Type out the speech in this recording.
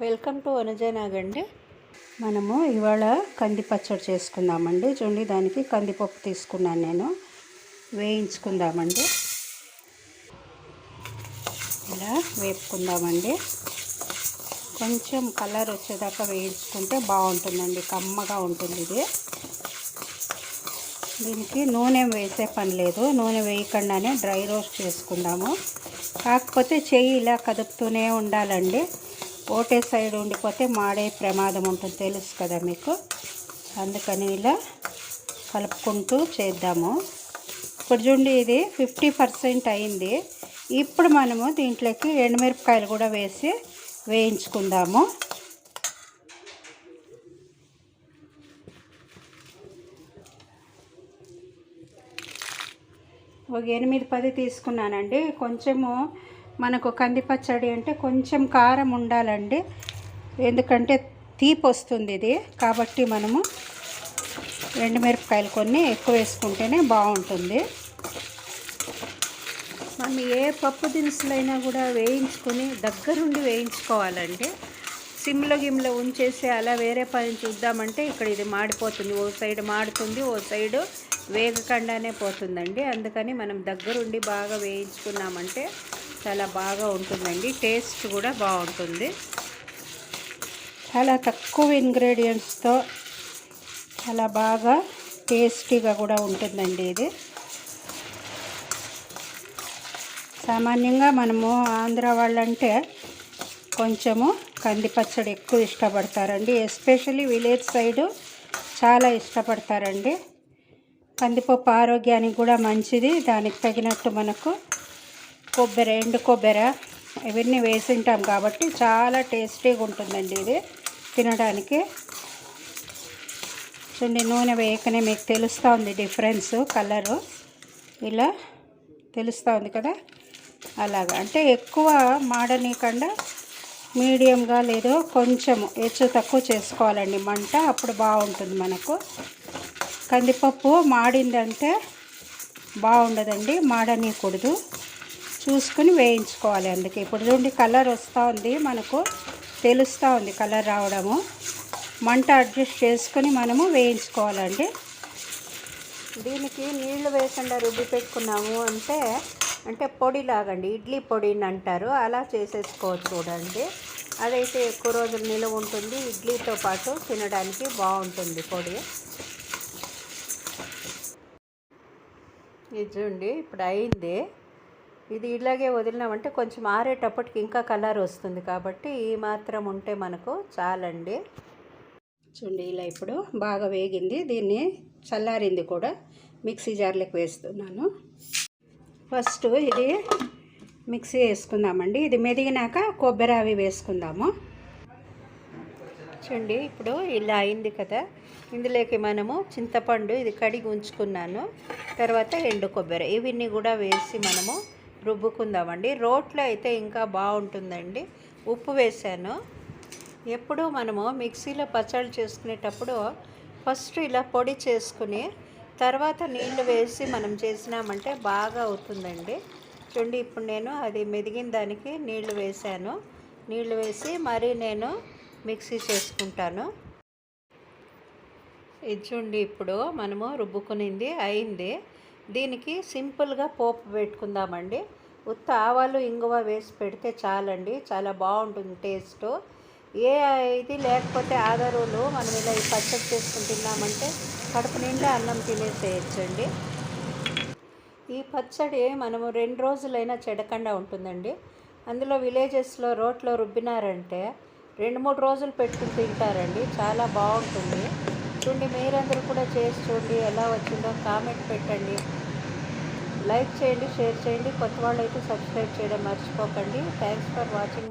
Welcome to అనుజనాగండి మనము ఇవాళ కంది పచ్చడి చేసుకుందామండి. చూడండి దానికి కందిపప్పు తీసుకున్నాను నేను. వేయించుకుందామండి. ఇలా వేపుకుందామండి. కొంచెం కలర్ వచ్చేదాకా వేయించుకుంటే బాగుంటుందండి. కమ్మగా ఉంటుంది ఇది. దీనికి నూనె వేసే పని లేదు. నూనె వేయకుండానే డ్రై రోస్ట్ చేసుకుందాము. కాకపోతే చెయ్యి ఇలా కదుపుతూనే ఉండాలండి. ఒకటే సైడ్ ఉండిపోతే మాడే ప్రమాదం ఉంటుంది తెలుసు కదా మీకు. అందుకని ఇలా కలుపుకుంటూ చేద్దాము. ఇప్పుడు చూడండి ఇది ఫిఫ్టీ పర్సెంట్ అయింది. ఇప్పుడు మనము దీంట్లోకి ఎండుమిరపకాయలు కూడా వేసి వేయించుకుందాము. ఒక ఎనిమిది పది తీసుకున్నానండి. కొంచెము మనకు కంది పచ్చడి అంటే కొంచెం కారం ఉండాలండి. ఎందుకంటే తీపి వస్తుంది ఇది. కాబట్టి మనము ఎండుమిరపకాయలు కొన్ని ఎక్కువ వేసుకుంటేనే బాగుంటుంది. మనం ఏ పప్పు దినుసులైనా కూడా వేయించుకొని దగ్గరుండి వేయించుకోవాలండి. సిమ్లో గిమ్లో ఉంచేసి అలా వేరే పని చూద్దామంటే ఇక్కడ ఇది మాడిపోతుంది. ఓ సైడ్ మాడుతుంది ఓ సైడ్ వేగకుండానే పోతుందండి. అందుకని మనం దగ్గరుండి బాగా వేయించుకున్నామంటే చాలా బాగా ఉంటుందండి. టేస్ట్ కూడా బాగుంటుంది. చాలా తక్కువ ఇంగ్రీడియంట్స్తో చాలా బాగా టేస్టీగా కూడా ఉంటుందండి ఇది. సామాన్యంగా మనము ఆంధ్ర వాళ్ళంటే కొంచెము కందిపచ్చడి ఎక్కువ ఇష్టపడతారండి. ఎస్పెషల్లీ విలేజ్ సైడు చాలా ఇష్టపడతారండి. కందిపప్పు ఆరోగ్యానికి కూడా మంచిది. దానికి తగినట్టు మనకు కొబ్బరి ఎండు కొబ్బరి ఇవన్నీ వేసింటాం కాబట్టి చాలా టేస్టీగా ఉంటుందండి ఇది తినడానికి. చూడండి నూనె వేయకనే మీకు తెలుస్తూ ఉంది డిఫరెన్స్ కలరు ఇలా తెలుస్తూ ఉంది కదా. అలాగా అంటే ఎక్కువ మాడనీయకుండా మీడియంగా లేదో కొంచెం హెచ్చు తక్కువ చేసుకోవాలండి. మంట అప్పుడు బాగుంటుంది మనకు. కందిపప్పు మాడిందంటే బాగుండదండి మాడనీయకూడదు. చూసుకుని వేయించుకోవాలి అందుకే. ఇప్పుడు చూడండి కలర్ వస్తూ ఉంది మనకు. తెలుస్తూ ఉంది కలర్ రావడము. మంట అడ్జస్ట్ చేసుకొని మనము వేయించుకోవాలండి. దీనికి నీళ్ళు వేకుండా రుబ్బి పెట్టుకున్నాము అంటే అంటే పొడి లాగండి ఇడ్లీ పొడిని అంటారు. అలా చేసేసుకోవచ్చు చూడండి. అదైతే ఎక్కువ రోజులు నిలువ ఉంటుంది. ఇడ్లీతో పాటు తినడానికి బాగుంటుంది పొడి. ఇది చూడండి ఇప్పుడు అయింది. ఇది ఇలాగే వదిలినామంటే కొంచెం ఆరేటప్పటికి ఇంకా కలర్ వస్తుంది కాబట్టి ఈ మాత్రం ఉంటే మనకు చాలండి. చూడండి ఇలా ఇప్పుడు బాగా వేగింది. దీన్ని చల్లారింది కూడా మిక్సీ జార్లకు వేస్తున్నాను. ఫస్ట్ ఇది మిక్సీ వేసుకుందామండి. ఇది మెదిగినాక కొబ్బరి అవి వేసుకుందాము. చూడండి ఇప్పుడు ఇలా అయింది కదా. ఇందులోకి మనము చింతపండు ఇది కడిగి ఉంచుకున్నాను. తర్వాత ఎండు కొబ్బరి. ఇవన్నీ కూడా వేసి మనము రుబ్బుకుందామండి. రోట్లో అయితే ఇంకా బాగుంటుందండి. ఉప్పు వేసాను. ఎప్పుడు మనము మిక్సీలో పచ్చళ్ళు చేసుకునేటప్పుడు ఫస్ట్ ఇలా పొడి చేసుకుని తర్వాత నీళ్ళు వేసి మనం చేసినామంటే బాగా అవుతుందండి. చూడండి ఇప్పుడు నేను అది మెదిగిన దానికి నీళ్ళు వేసాను. నీళ్ళు వేసి మరీ నేను మిక్సీ చేసుకుంటాను. ఇది చూడండి ఇప్పుడు మనము రుబ్బుకునింది అయింది. దీనికి సింపుల్గా పోపు పెట్టుకుందామండి. ఉత్త ఆవాలు ఇంగువ వేసి పెడితే చాలండి. చాలా బాగుంటుంది టేస్ట్. ఏ ఇది లేకపోతే ఆధారులు మనం ఇలా ఈ పచ్చడి చేసుకుని తిన్నామంటే కడుపు నిండా అన్నం తినేసేయచ్చండి. ఈ పచ్చడి మనము రెండు రోజులైనా చెడకుండా ఉంటుందండి. అందులో విలేజెస్లో రోట్లో రుబ్బినారంటే రెండు మూడు రోజులు పెట్టుకుని తింటారండి. చాలా బాగుంటుంది. చూడండి మీరందరూ కూడా చేసి చూడండి ఎలా వచ్చిందో కామెంట్ పెట్టండి. లైక్ చేయండి షేర్ చేయండి. కొత్త వాళ్ళు అయితే సబ్స్క్రైబ్ చేయడం మర్చిపోకండి. Thanks for watching